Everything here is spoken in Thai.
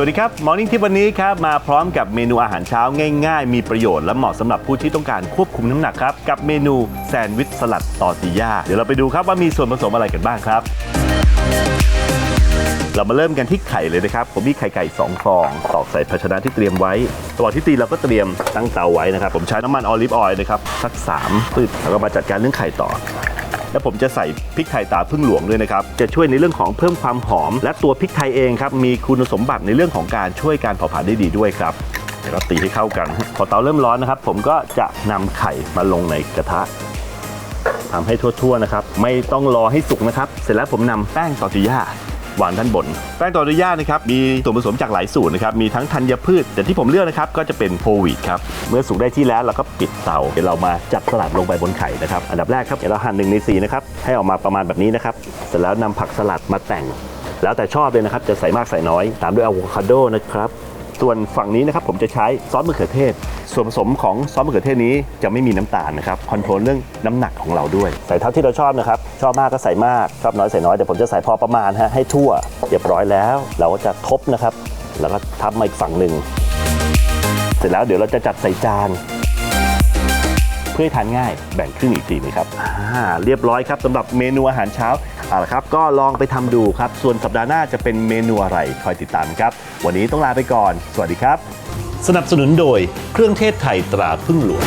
สวัสดีครับ Morning ที่วันนี้ครับมาพร้อมกับเมนูอาหารเช้าง่าย ๆ มีประโยชน์และเหมาะสำหรับผู้ที่ต้องการควบคุมน้ำหนักครับ กับเมนูแซนด์วิชสลัดตอร์ติย่าเดี๋ยวเราไปดูครับว่ามีส่วนผสมอะไรกันบ้างครับ เรามาเริ่มกันที่ไข่เลยนะครับ ผมมีไข่ไก่2ฟองตอกใส่ภาชนะที่เตรียมไว้ระหว่างที่ตีเราก็เตรียมตั้งเตาไว้นะครับ ผมใช้น้ำมันออลิฟออยล์นะครับสัก3ปึ๊บแล้วก็มาจัดการเรื่องไข่ต่อ และผมจะใส่พริกไทยตาพึ่งหลวงด้วยนะครับ จะช่วยในเรื่องของเพิ่มความหอม และตัวพริกไทยเองครับมีคุณสมบัติในเรื่องของการช่วยการเผาผลาญได้ดีด้วยครับเดี๋ยวเราตีให้เข้ากัน พอเตาเริ่มร้อนนะครับ ผมก็จะนำไข่มาลงในกระทะทำให้ทั่วๆนะครับ ไม่ต้องรอให้สุกนะครับ เสร็จแล้วผมนำแป้งตอติย่า วางด้านบน แป้งตอริย่านะครับมีส่วนผสมจากหลายสูตรนะครับมีทั้งธัญพืช แต่ที่ผมเลือกนะครับก็จะเป็นโพวีดครับเมื่อสุกได้ที่แล้วเราก็ปิดเตาเดี๋ยวเรามาจัดสลัดลงไปบนไข่นะครับอันดับแรกครับเดี๋ยวเราหั่นหนึ่งในสี่นะครับให้ออกมาประมาณแบบนี้นะครับเสร็จแล้วนำผักสลัดมาแต่ง แล้วแต่ชอบเลยนะครับจะใส่มากใส่น้อย ตามด้วยอะโวคาโดนะครับส่วนฝั่งนี้นะครับผมจะใช้ซอสมะเขือเทศ ส่วนผสมของซอสมะเขือเทศนี้จะไม่มีน้ำตาลนะครับคอนโทรลเรื่องน้ำหนักของเราด้วย ใส่เท่าที่เราชอบนะครับ ชอบมากก็ใส่มาก ชอบน้อยใส่น้อยแต่ผมจะใส่พอประมาณฮะให้ทั่วเรียบร้อยแล้ว เราก็จะทบนะครับ แล้วก็ทับมาอีกฝั่งหนึ่งเสร็จแล้วเดี๋ยวเราจะจัดใส่จาน เพื่อให้ทานง่ายแบ่งครึ่งอีกทีนะครับอ่าเรียบร้อยครับสำหรับเมนูอาหารเช้าเอาละครับก็ลองไปทำดูครับ ส่วนสัปดาห์หน้าจะเป็นเมนูอะไรคอยติดตามครับ วันนี้ต้องลาไปก่อน สวัสดีครับ สนับสนุนโดยเครื่องเทศไทยตราพึ่งหลวง